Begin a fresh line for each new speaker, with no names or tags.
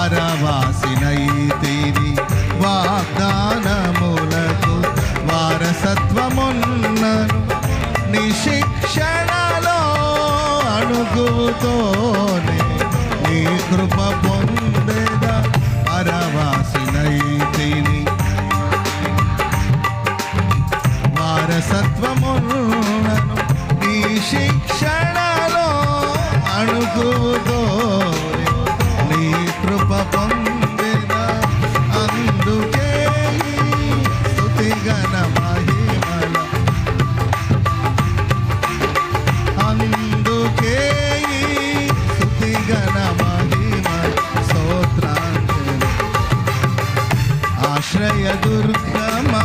పరవాసినైతిని వాగ్దానములకు వారసత్వమున్నను. నిశిక్షణలో అణుగుతోనే నీ కృప పొందేద పరవాసినైతేని. వారసత్వమున్నను. నీ శిక్షణలో ஆசிரய துர்க்கமா